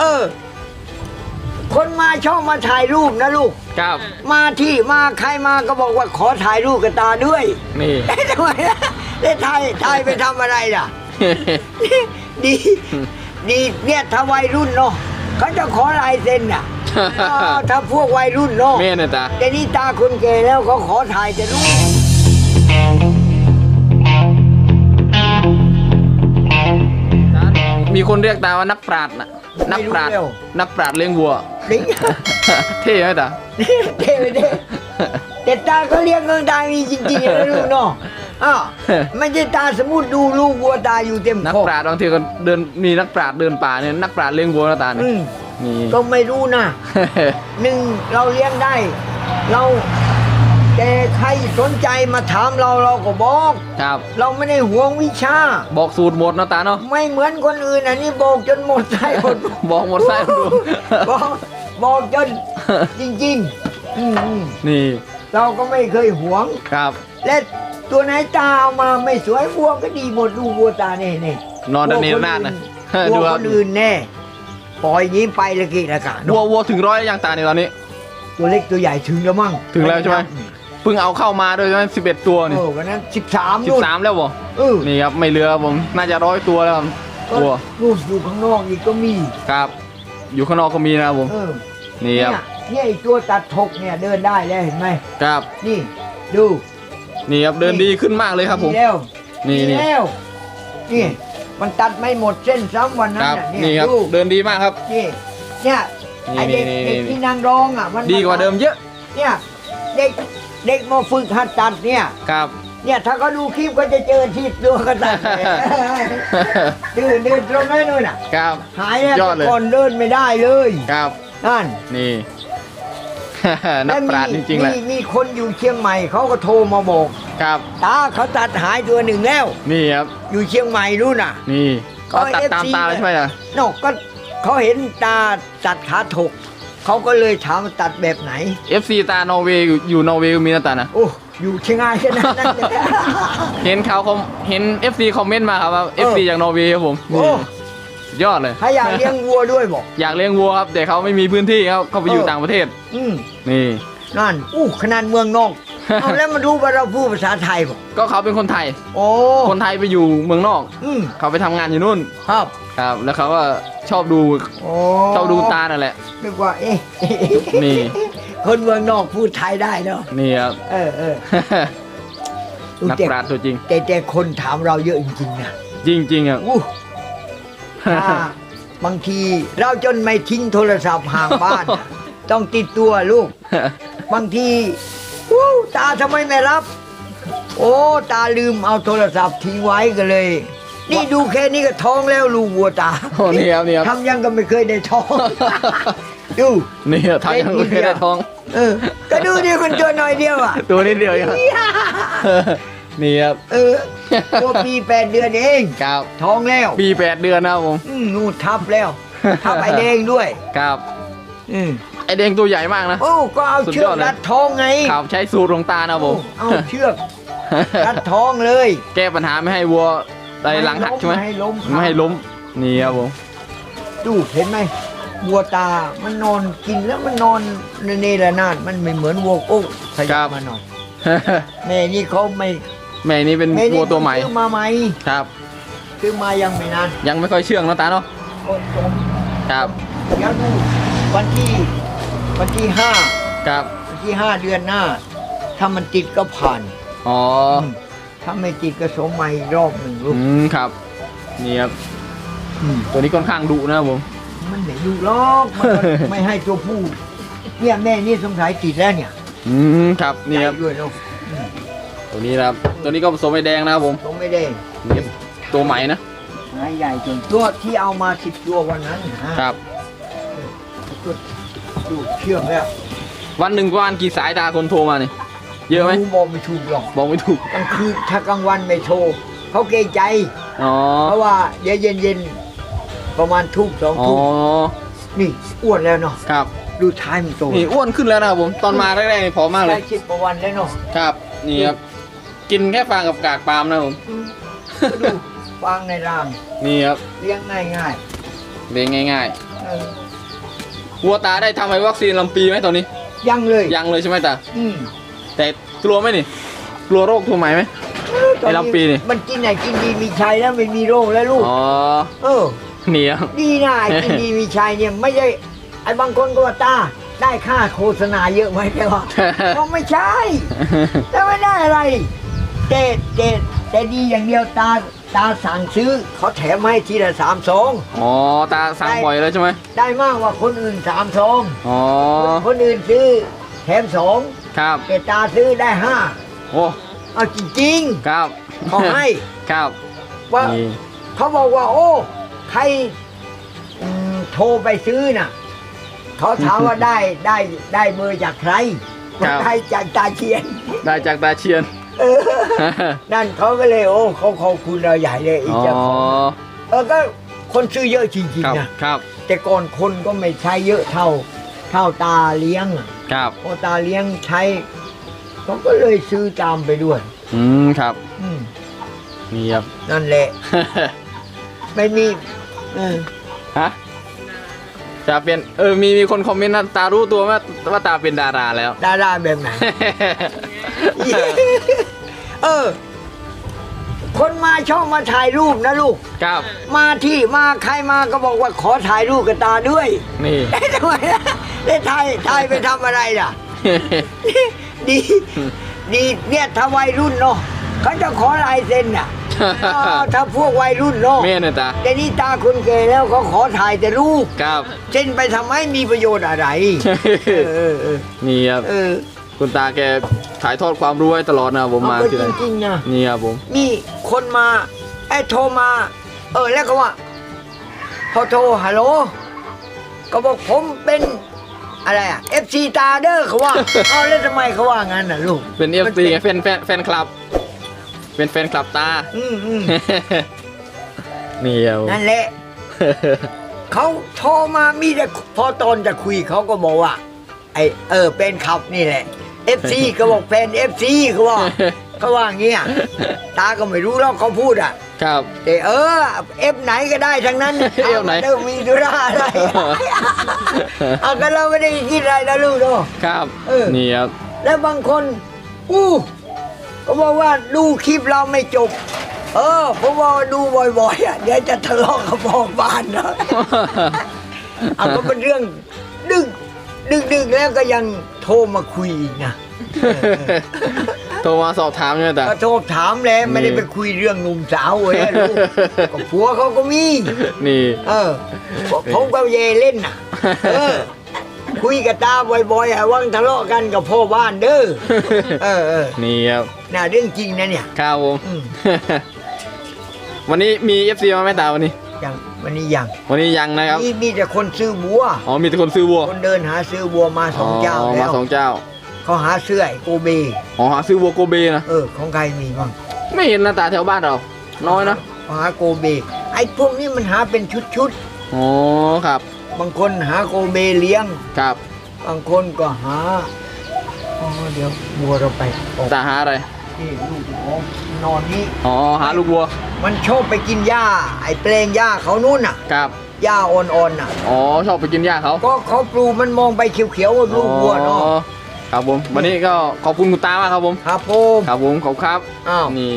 เออ คนมาชอบมาถ่ายรูปนะลูก ครับ มาที่มาใครมาก็บอกว่าขอถ่ายรูปกับตาด้วยนี่ เอ๊ะทำไมล่ะได้ถ่ายถ่ายไปทำอะไรล่ะ ดีดีเนี่ยถ้าวัยรุ่นเนาะเขาจะขอลายเซ็นน่ะอ้าวถ้าพวกวัยรุ่นเนาะแม่เนี่ยตา แต่นี่ตาคนแก่แล้วเขาขอถ่ายแต่รูป มีคนเรียกตาว่านักปราชญ์นะ นักปราชญ์นักปราชญ์เลี้ยงวัวลิงเท่ไหมตาเท่ไปเท่แต่ตาเขาเรียกเงินตามีจริงๆนะลูกเนาะอ้าวไม่ใช่ตาสมมติดูลูกวัวตาอยู่เต็มนักคอกปราชญ์บางทีก็เดินมีนักปราชญ์เดินป่าเนี่ยนักปราชญ์เลี้ยงวัวนะตาเนี่ยอืมนี่ก็ไม่รู้นะหนึ่งเราเลี้ยงได้ เรา แต่ใครสนใจมาถามเราเราก็บอก ครับ เราไม่ได้หวงวิชา บอกสูตรหมดนะตาเนาะ ไม่เหมือนคนอื่นอันนี้บอกจนหมดใจหมดบอกหมดไส้ดูบอกบอกจนจริงๆอืมอืมนี่เราก็ไม่เคยหวง ครับ และตัวไหนตาเอามาไม่สวยวัวก็ดีหมดดูวัวตาเนี่ยเนี่ยนอนดันเนรนาดนะวัดูวคครับนอื่นแน่ปล่อยอย่างนี้ไปละกี่ละกะวัววัวถึงร้อยยังตาในตอนนี้ ตัวเล็กตัวใหญ่ถึงแล้วมั้งถึงแล้วใช่ไหม เพิ่งเอาเข้ามาด้วยใช่ไหมสิบเอ็ดตัวนี่โอ้วันนั้นสิบสามสิบสามแล้วบ่เออนี่ครับไม่เหลือครับผมน่าจะร้อยตัวแล้วครับวัวนู่นอยู่ข้างนอกอีกก็มีครับ อยู่ข้างนอกก็มีนะครับผมเออนี่ครับเนี่ยไอ้ตัวตัดถกเนี่ยเดินได้แล้วเห็นไหมครับนี่ดูนี่ครับเดินดีขึ้นมากเลยครับผมดีแล้วนี่ดีนี่แล้วนี่มันตัดไม่หมดเส้นซ้ำวันนั้คนรับน่ะนี่เนี่ยครับดูเดินดีมากครับนี่เนี่ยไอเด็กนี่นี่เด็กนี่ที่นางร้องอะมันดีกว่าเดิมเยอะเนี่ยเด็ก เด็กมาฝึกหัดตัดเนี่ย ครับ เนี่ยถ้าเขาดูคลิปก็จะเจอที่ตัวก็ตัดเดินเดินตรงนั้นนู่นน่ะ ครับ หายเนี่ยยอดเลย ก่อนเดินไม่ได้เลยครับ นั่นนี่ นักปราชญ์จริงๆแหละมีมีคนอยู่เชียงใหม่เขาก็โทรมาบอกครับ ตาเขาตัดหายตัวหนึ่งแล้ว นี่ครับ อยู่เชียงใหม่นู่นน่ะ นี่ก็ก็ตัดตาม FC ตาเลยใช่ไหมล่ะนอกก็เขาเห็นตาตัดขาถก เขาก็เลยถามว่าตัดแบบไหน FC ตานอร์เวย์อยู่อยู่นอร์เวย์ก็มีนะตานะ โอ้อยู่เชียงรายแค่นั้นนะเห็นเขาเขาเห็น FC คอมเมนต์มาครับว่า FC จากนอร์เวย์ครับผมโอ้นี่สุดยอดเลยถ้าอยากเลี้ยงวัวด้วยบอก อยากเลี้ยงวัวครับ แต่เขาไม่มีพื้นที่ครับเขาไปอยู่เออ ต่างประเทศ อืมนี่ นั่นอู้ขนาดเมืองนอกเอาแล้วมาดูว่าเราพูดภาษาไทยบอกก็เขาเป็นคนไทย โอ้คนไทยไปอยู่เมืองนอก อืมเขาไปทำงานอยู่นู่น ครับ ครับ แล้วเขาก็ชอบดูโอ้ชอบดูตานั่นแหละ นึกว่าเอ๊ะ นี่ คนเมืองนอกพูดไทยได้เนาะนี่ครับ เออเออนักปราชญ์ตัวจริง แต่แต่คนถามเราเยอะจริงๆนะจริงๆครับอู้ถ้าบางทีเราจนไม่ทิ้งโทรศัพท์ห่างบ้านน่ะต้องติดตัวลูก บางทีวู้ตาทำไมไม่รับ โอ้ ตาลืมเอาโทรศัพท์ทิ้งไว้ก็เลย นี่ดูแค่นี้ก็ท้องแล้วลูกวัวตาโอ้นี่ครับนี่ครับทำยังก็ไม่เคยได้ท้อง ดูนี่ครับทำยังไม่เคยได้ท้อง เออ ก็ดูดิมันตัวหน่อยเดียวอะ ตัวนิดเดียวเองครับนี่ครับ เออ ตัวปีแปดเดือนเองครับท้องแล้ว ปีแปดเดือนนะครับผมอืมนู่นทับแล้ว ทับไอแดงด้วย ครับ อืมไอเด้งตัวใหญ่มากนะ โอ้ก็เอาสุดเชือยกอดเลยรัดท้องไง ครับใช้สูตรของตานะครับผมโอ้เอาเชือกรัดท้องเลย แก้ปัญหาไม่ให้วัวอะ ไรหลังหักใช่ไหมไม่ให้ล้มไม่ให้ล้มนี่ครับผมดูเห็นไหมวัวตา มันนอนกินแล้วมันนอนเนรนาดมันไม่เหมือนวัวโอ้ขยับมาหน่อยแม่นี่เขาไม่แม่นี่เป็นแม่นี่วัวตัวใหม่ซื้อมาใหม่ครับ ซื้อมายังไม่นานยังไม่ค่อยเชื่องนะตาเนาะโอ้จมครับเดี๋ยวดูวันที่วันที่ห้าครับวันที่ห้าเดือนหน้า ถ้ามันติดก็ผ่านอ๋อม ถ้าไม่ติดก็สมใหม่อีกรอบหนึ่งลูก อืมครับ นี่ครับอืม ตัวนี้ค่อนข้างดุนะครับผม มันไม่อยู่หรอกมันก็ไม่ให้ตัวผู้เนี่ยแม่นี่สงสัยติดแล้วเนี่ยอืมครับนี่ครับใหญ่ด้วยเนาะตัวนี้นะครับ ตัวนี้ก็ผสมไอแดงนะครับผมต้องไม่ได้นี่ครับตัวใหม่นะหายใหญ่จนตัวที่เอามาสิบตัววันนั้นนะครับ ตัวดูเชื่องแล้ววันหนึ่งประมาณกี่สายตาคนโทรมาเนี่ย เยอะไหมรู้บอกไม่ถูกหรอกบอกไม่ถูกกลางคืนถ้ากลางวันไม่โทรเขาเกรงใจ อ๋อเพราะว่าเดี๋ยวเย็นๆประมาณทุ่มสองอ๋อทุ่มนี่อ้วนแล้วเนาะครับดูท้ายมันโตนี่อ้วนขึ้นแล้วนะครับผมตอนมาแรกๆนี่ผอมมากเลได้ยชิดประวันแล้วเนาะครับนี่ครับกินแค่ฟางกับกากปาล์มนะครับผมก็ดูวางในรางนี่ครับเลี้ยงง่ายเลี้ยงง่ายๆเอออวัวตาได้ทำไอ้วัคซีนลำปีไหมตอนนี้ ยังเลยยังเลยใช่ไหมตาอืม แต่กลัวไหมนี่ กลัวโรคทั่วไหมไหม ไอ้ลำปีนี่ มันกินไหนกินดีมีชัยแล้วไม่มีโรคแล้วลูก อ๋อเออ เหนียว ดีนะไอ้กินดีมีชัยเนี่ยไม่ใช่ไอ้บางคนก็ว่าตาได้ค่าโฆษณาเยอะไหมแต่ว่าก็ไม่ใช่แล้วไม่ได้อะไรแต่แต่แต่ดีอย่างเดียวตาตาสั่งซื้อเขาแถมให้ทีละสามซองอ๋อตาสั่งบ่อยเลยใช่ไหมได้มากกว่าคนอื่นสามซองอ๋อคนอื่นซื้อ แถมสองครับแต่ตาซื้อได้ห้าโอ้เอาจริงครับๆเขาให้ครับว่านี่เขาบอกว่า โอ้ใครอืมโทรไปซื้อน่ะเขาถามว่าได้ได้ได้เบอร์จากใครว่าได้จากตาเชียน ได้จากตาเชียนเออนั่นเขาก็เลยโอ้เขาขอบคุณเราใหญ่เลยอีอ๋อเจ้าของเออก็คนซื้อเยอะจริงครับๆนะครับ แต่ก่อนคนก็ไม่ใช้เยอะเท่า เท่าตาเลี้ยงอะ ครับพอตาเลี้ยงใช้เขาก็เลยซื้อตามไปด้วย อืมครับอืมนี่ครับ นั่นแหละ ไม่มีเออฮะจะเป็นเออมีมีคนคอมเมนต์นะตารู้ตัวว่าว่าตาเป็นดาราแล้ว ดาราแบบไหน เออ คนมาชอบมาถ่ายรูปนะลูก ครับ มาที่มาใครมาก็บอกว่าขอถ่ายรูปกับตาด้วย นี่ ได้ทำไมล่ะ ได้ถ่ายถ่ายไปทำอะไรล่ะ ดี ดีเนี่ยถ้าวัยรุ่นเนาะเขาจะขอลายเซ็นน่ะเออถ้าพวกวัยรุ่นเนาะเม่เนี่ยตาแต่นี่ตาคนแก่แล้วเขาขอถ่ายแต่รูปครับ เซ็นไปทำไมมีประโยชน์อะไรเออเออนี่ครับเออคุณตาแกถ่ายทอดความรู้ให้ตลอดนะผมมาเอาทีไปไรจริงๆนะนี่ครับผมมีคนมาไอ้โทรมา เออแล้วก็ว่าพอโทรฮัลโหลก็บอกผมเป็น อะไรอะเอฟซีตาเด้อเขาว่า เอาแล้วทำไมเขาว่างั้นน่ะลูกเป็นเอฟมันซีป็นไงแฟนแฟนแฟนคลับ เป็นแฟนคลับตา อืมอืมนี่ครับผมนั่นแหละเขาโทรมามีแต่พอตอนจะคุยเขาก็บอกว่า ไอเออเป็นขับนี่แหละเอฟซีก็บอกเป็นเอฟซีเขาว่า เขาว่าอย่างเงี้ยตาก็ไม่รู้แล้วเขาพูดอะ ครับ แต่เออเอฟไหนก็ได้ทั้งนั้น เอฟไหน เริ่มมีธุระอะไรเอากันเราไม่ได้คิดอะไรนะลูกเนาะครับเออนี่ครับ แล้วบางคนอู้ก็บอกว่าดูคลิปเราไม่จบ เออผมว่าดูบ่อยๆอะเดี๋ยวจะทะเลาะกับพ่อบ้านนะเอาก็เป็นเรื่องดึกดึกดึกแล้วก็ยังโทรมาคุยอีกนะเออเออ โทรมาสอบถามใช่ไหมตา ก็โทรถามแล้วไม่ได้ไปคุยเรื่องหนุ่มสาวเว้ยลูกก็ผัวเขาก็มี นี่ เออผมก็เยเล่นน่ะ เออ คุยกับตาบ่อยๆอะว่างทะเลาะกันกับพ่อบ้านเด้อ เออเออนี่ครับน่าเรื่องจริงนะเนี่ย ครับผม อืม วันนี้มีเอฟซีมาไหมตาวันนี้ ยังวันนี้ยังวันนี้ยังนะครับ นี่มีแต่คนซื้อบัว อ๋อมีแต่คนซื้อวัวคนเดินหาซื้อบัวมาสองเจ้ามาแล้วสองเจ้า เขาหาเสื้อไอ้โกเบ อ๋อหาซื้อวัวโกเบนะ เออ ของใครมีบ้างไม่เห็นหน้าตาแถวบ้านเรา น้อยนะ เขาหาโกเบ ไอ้พวกนี้มันหาเป็นชุดอ๋อ ครับ ๆ บางคนหาโกเบเลี้ยง ครับ บางคนก็หาอ๋อเดี๋ยวบัวเราไปออกตาหาอะไรนี่ลูกของนอนนี้ อ๋อ หาลูกวัว มันชอบไปกินหญ้า ไอ้แปลงหญ้าเขานู่นน่ะ ครับ หญ้าอ่อนๆน่ะ อ๋อ ชอบไปกินหญ้าเขาก็เขาปลูกมันมองไปเขียวๆว่าลูกวัวเนาะ อ๋อ ครับผม วันนี้ก็ขอบคุณคุณตามากครับผม ครับผม ครับผม ขอบคุณครับ อ้าว นี่